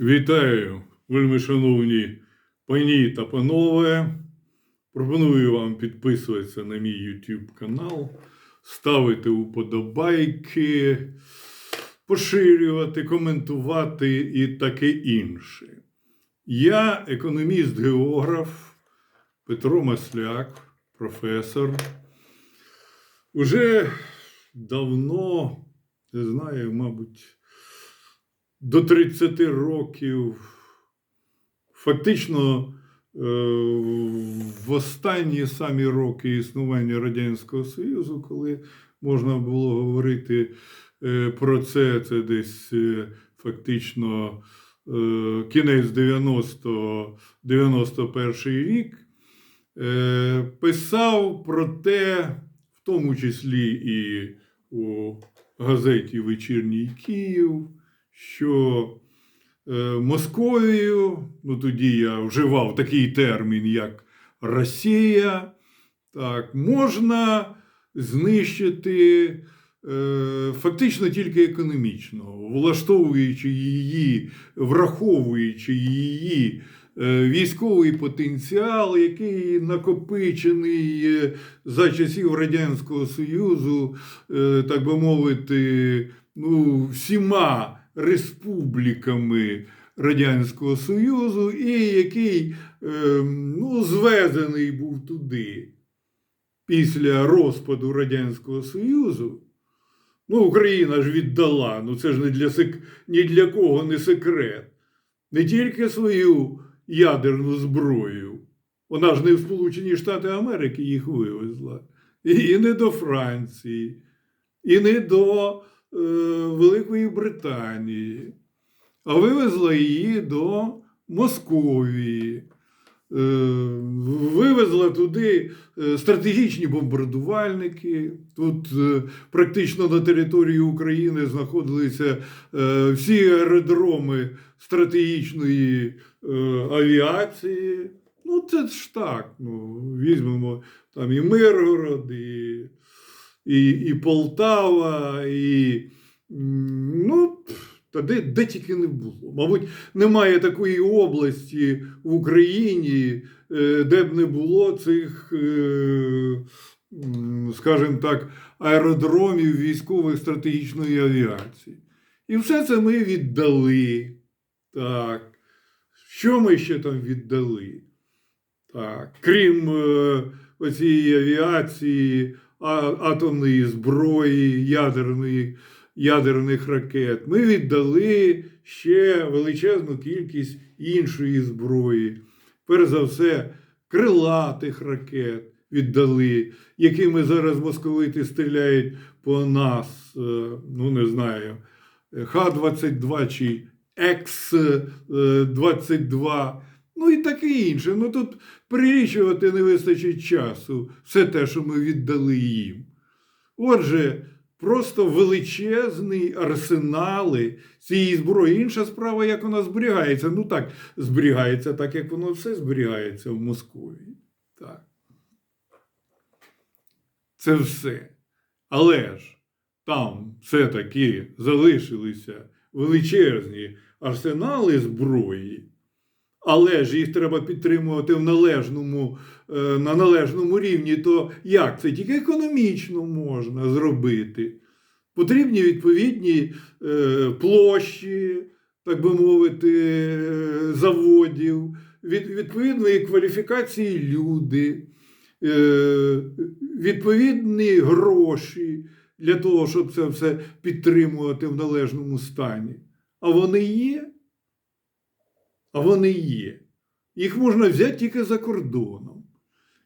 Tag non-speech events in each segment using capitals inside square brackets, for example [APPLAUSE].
Вітаю, вельми шановні пані та панове. Пропоную вам підписуватися на мій YouTube канал, ставити уподобайки, поширювати, коментувати і таке інше. Я економіст-географ Петро Масляк, професор. Уже давно, не знаю, мабуть, до 30 років, фактично е, в останні самі роки існування Радянського Союзу, коли можна було говорити е, про це, це десь е, фактично кінець 90 91 рік, писав про те, в тому числі і у газеті Вечірній Київ що е, Московію, ну тоді я вживав такий термін, як Росія, так, можна знищити е, фактично тільки економічно, влаштовуючи її, враховуючи її. е, Військовий потенціал, який накопичений за часів Радянського Союзу, так би мовити, ну, всіма республіками Радянського Союзу, і який е, ну, звезений був туди після розпаду Радянського Союзу. Ну, Україна ж віддала, ну це ж не для, сек- ні для кого не секрет. Не тільки свою ядерну зброю. Вона ж не в Сполучені Штати Америки їх вивезла. І, не до Франції, і не до Великої Британії, а вивезла її до Московії. Е, Вивезла туди е, стратегічні бомбардувальники. Тут е, практично на території України знаходилися е, всі аеродроми стратегічної е, авіації. Ну, це ж так. Ну, візьмемо там і Миргород, і, і, і Полтава, і ну, та де, де тільки не було. Мабуть, немає такої області в Україні, е, де б не було цих, е, скажімо так, аеродромів військових стратегічної авіації. І все це ми віддали. Так. Що ми ще там віддали? Так. Крім е, оцієї авіації, атомної зброї, ядерної, ядерних ракет, ми віддали ще величезну кількість іншої зброї. Перш за все, крилатих ракет віддали, якими зараз московити стріляють по нас, е, ну не знаю, Х-22 чи X-22, ну і таке інше. Ну тут перелічувати не вистачить часу все те, що ми віддали їм. Отже, просто величезний арсенали цієї зброї. Інша справа, як вона зберігається. Ну так, зберігається так, як воно все зберігається в Московії. Так. Це все. Але ж там все-таки залишилися величезні арсенали зброї, але ж їх треба підтримувати в належному, е, на належному рівні. То як це тільки економічно можна зробити? Потрібні відповідні е, площі, так би мовити, е, заводів, від, відповідної кваліфікації люди, відповідні гроші для того, щоб це все підтримувати в належному стані. А вони є. А вони є. Їх можна взяти тільки за кордоном.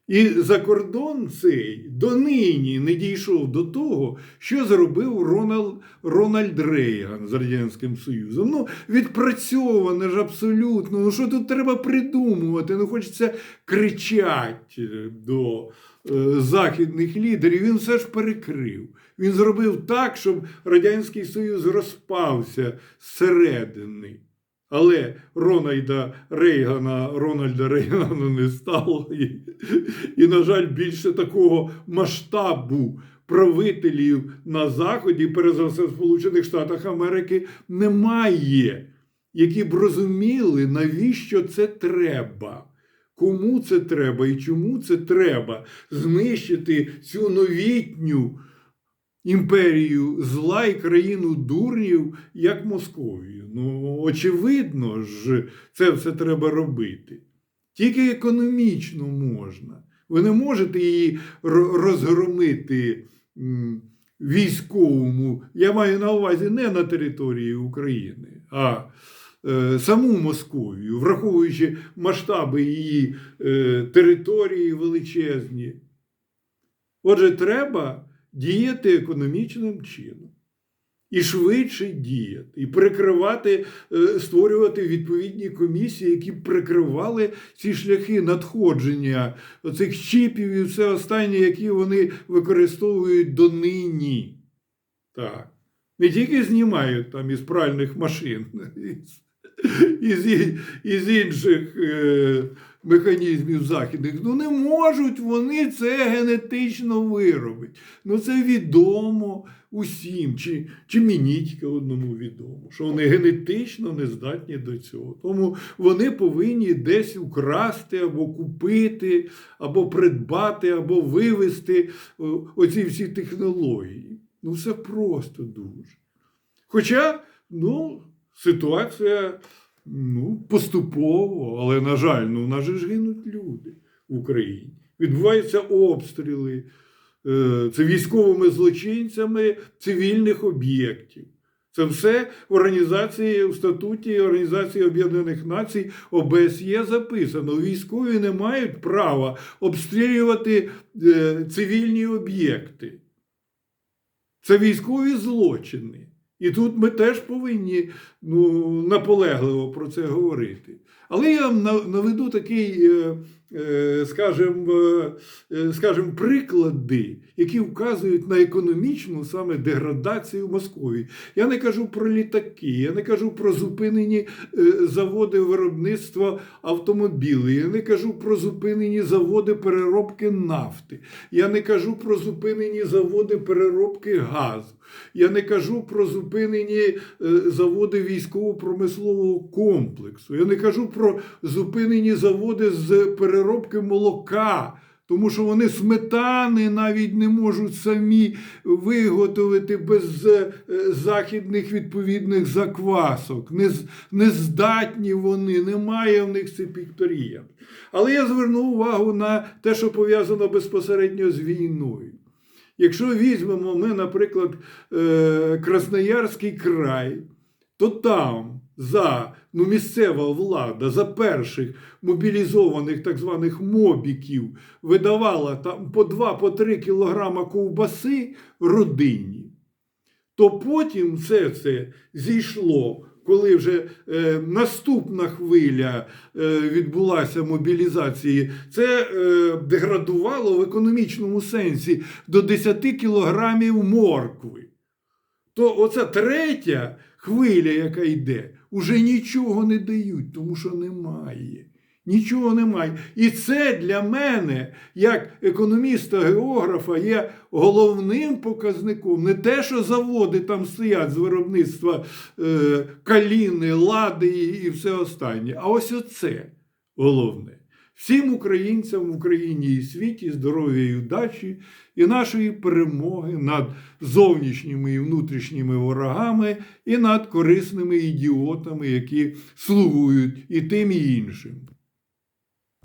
І за кордон цей донині не дійшов до того, що зробив Рональд, Рональд Рейган з Радянським Союзом. Ну, відпрацьоване ж абсолютно. Ну, що тут треба придумувати? Ну, хочеться кричати до е, західних лідерів. Він все ж перекрив. Він зробив так, щоб Радянський Союз розпався зсередини. Але Рональда Рейгана, Рональда Рейгана не стало. І, і, на жаль, більше такого масштабу правителів на Заході, перш за все в Сполучених Штатах Америки, немає. які б розуміли, навіщо це треба. Кому це треба і чому це треба знищити цю новітню імперію зла і країну дурнів, як Московію. Ну, очевидно ж, це все треба робити. Тільки економічно можна. Ви не можете її розгромити військовому. Я маю на увазі не на території України, а е, саму Московію, враховуючи масштаби її е, території величезні. Отже, треба діяти економічним чином. І швидше діяти, і прикривати, е, створювати відповідні комісії, які прикривали ці шляхи надходження оцих чіпів і все останнє, які вони використовують донині. Так. Не тільки знімають там із пральних машин, [LAUGHS] [LAUGHS] із, із, інших е, механізмів західних. Ну не можуть вони це генетично виробити. Ну це відомо усім, чи, чи мені тільки одному відомо, що вони генетично не здатні до цього. Тому вони повинні десь украсти або купити, або придбати, або вивести оці всі технології. Ну, все просто дуже. Хоча, ну, ситуація ну, поступово, але, на жаль, ну, у нас ж гинуть люди в Україні. Відбуваються обстріли. Е, Це військовими злочинцями цивільних об'єктів. Це все в організації в статуті Організації Об'єднаних Націй ОБСЄ записано. Військові не мають права обстрілювати е, цивільні об'єкти. Це військові злочини. І тут ми теж повинні ну, наполегливо про це говорити. Але я вам наведу такий, е, скажімо, е, е, скажімо, приклади, які вказують на економічну саме деградацію Московії. Я не кажу про літаки, я не кажу про зупинені е, заводи виробництва автомобілів, я не кажу про зупинені заводи переробки нафти, я не кажу про зупинені заводи переробки газу. Я не кажу про зупинені е, заводи військово-промислового комплексу. Я не кажу про зупинені заводи з переробки молока. Тому що вони сметани навіть не можуть самі виготовити без е, західних відповідних заквасок. Не, не здатні вони, немає в них цих підприємств. Але я звернув увагу на те, що пов'язано безпосередньо з війною. Якщо візьмемо ми, наприклад, е, Красноярський край, то там за ну, місцева влада за перших мобілізованих так званих мобіків видавала там по 2-3 кілограма ковбаси родині, то потім все це зійшло. Коли вже е, наступна хвиля е, відбулася мобілізації, це е, деградувало в економічному сенсі до 10 кілограмів моркви. То оця третя хвиля, яка йде, уже нічого не дають, тому що немає. Нічого немає. І це для мене, як економіста-географа, є головним показником. Не те, що заводи там стоять з виробництва е, каліни, лади і, і все останнє. А ось оце головне. Всім українцям в Україні і світі здоров'я і удачі і нашої перемоги над зовнішніми і внутрішніми ворогами, і над корисними ідіотами, які слугують і тим, і іншим.